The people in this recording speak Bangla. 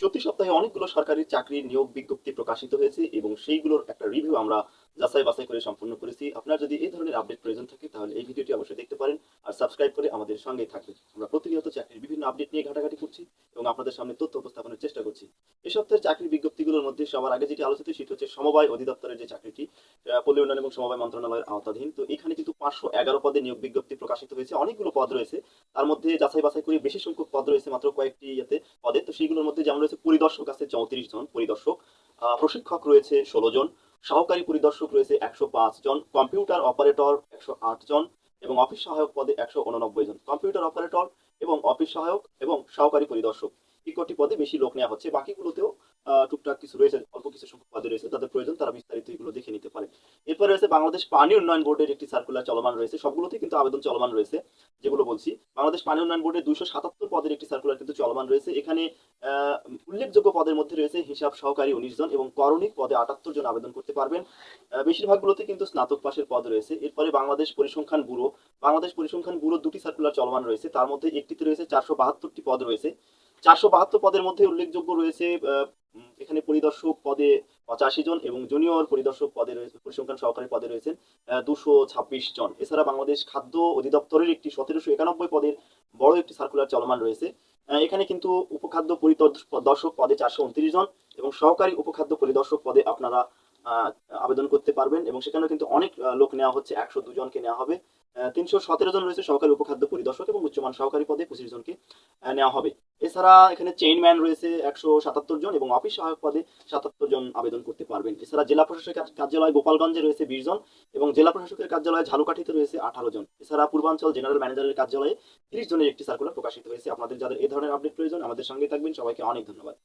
চলতি সপ্তাহে অনেকগুলো সরকারি চাকরির নিয়োগ বিজ্ঞপ্তি প্রকাশিত হয়েছে এবং সেইগুলোর একটা রিভিউ আমরা যাচাই বাছাই করে সম্পূর্ণ করেছি। আপনার যদি এই ধরনের আপডেট প্রয়োজন থাকে, তাহলে এই ভিডিওটি অবশ্যই দেখতে পারেন আর সাবস্ক্রাইব করে আমাদের সঙ্গেই থাকবেন। আমরা প্রতিনিয়ত চাকরির বিভিন্ন আপডেট নিয়ে ঘাটাঘাটি করছি এবং আপনাদের সামনে তথ্য উপস্থাপনের চেষ্টা করছি। এই সপ্তাহের চাকরির বিজ্ঞপ্তিগুলোর মধ্যে সবার আগে যেটি আলোচিত, সেটি হচ্ছে সমবায় অধিদপ্তরের যে চাকরিটি পল্লী উন্নয়ন এবং সমবায় মন্ত্রণালয়ের আওতাধীন। তো এখানে কিন্তু পাঁচশো এগারো পদে নিয়োগ বিজ্ঞপ্তি প্রকাশিত হয়েছে। অনেকগুলো পদ রয়েছে। তার মধ্যে যাচাই বাছাই করে বেশি সংখ্যক পদ রয়েছে মাত্র কয়েকটি ইয়েতে পদে। তো সেইগুলোর মধ্যে যেমন রয়েছে, পরিদর্শক আছে চৌত্রিশ জন। পরিদর্শক প্রশিক্ষক রয়েছে ষোলো জন। সহকারী পরিদর্শক রয়েছে একশো পাঁচ জন, কম্পিউটার অপারেটর একশো আট জন এবং অফিস সহায়ক পদে একশো উননব্বই জন। কম্পিউটার অপারেটর এবং অফিস সহায়ক এবং সহকারী পরিদর্শক। এই কটি পদে বেশি লোক নেওয়া হচ্ছে। বাকিগুলোতেও টুকটাক কিছু রয়েছে, অল্প কিছু সংখ্যক পদে রয়েছে, তাদের প্রয়োজন, তারা বিস্তারিত এগুলো দেখে নিতে পারে। এরপরে রয়েছে বাংলাদেশ পানি উন্নয়ন বোর্ডের একটি সার্কুলার চলমান রয়েছে সবগুলোতে কিন্তু আবেদন চলমান রয়েছে, যেগুলো বলছি। বাংলাদেশ পানি উন্নয়ন বোর্ডের দুইশো সাতাত্তর পদের একটি সার্কুলার কিন্তু চলমান রয়েছে, এখানে উল্লেখযোগ্য পদের মধ্যে রয়েছে হিসাব সহকারী উনিশ জন এবং করণিক পদে আটাত্তর জন আবেদন করতে পারবেন। বেশিরভাগগুলোতে কিন্তু স্নাতক পাশের পদ রয়েছে। এরপরে বাংলাদেশ পরিসংখ্যান ব্যুরো, বাংলাদেশ পরিসংখ্যান ব্যুরো দুটি সার্কুলার চলমান রয়েছে, তার মধ্যে একটিতে রয়েছে চারশো বাহাত্তরটি পদ রয়েছে। চারশো বাহাত্তর পদের মধ্যে উল্লেখযোগ্য রয়েছে এখানে পরিদর্শক পদে পঁচাশি জন এবং জুনিয়র পরিদর্শক পদে রয়েছে পরিসংখ্যান সহকারী পদে রয়েছেন দুশো ছাব্বিশ জন। এছাড়া বাংলাদেশ খাদ্য অধিদপ্তরের একটি সতেরোশো একানব্বই পদের বড় একটি সার্কুলার চলমান রয়েছে। এখানে কিন্তু উপখাদ্য পরিদর্শক পদে চারশো উনত্রিশ জন এবং সহকারী উপখাদ্য পরিদর্শক পদে আপনারা আবেদন করতে পারবেন এবং সেখানেও কিন্তু অনেক লোক নেওয়া হচ্ছে, একশো দুজনকে নেওয়া হবে। তিনশো সতেরো জন রয়েছে সহকারী উপখাদ্য পরিদর্শক এবং উচ্চমান সহকারী পদে পঁচিশ জনকে নেওয়া হবে। এছাড়া এখানে চেইনম্যান রয়েছে একশো সাতাত্তর জন এবং অফিস সহায়ক পদে সাতাত্তর জন আবেদন করতে পারবেন। এছাড়া জেলা প্রশাসকের কার্যালয় গোপালগঞ্জে রয়েছে বিশ জন এবং জেলা প্রশাসকের কার্যালয় ঝালুকাঠিতে রয়েছে আঠারো জন। এছাড়া পূর্বাঞ্চল জেনারেল ম্যানেজারের কার্যালয়ে তিরিশ জনের একটি সার্কুলার প্রকাশিত হয়েছে। আপনাদের যাদের এ ধরনের আপডেট প্রয়োজন আমাদের সঙ্গে থাকবেন। সবাইকে অনেক ধন্যবাদ।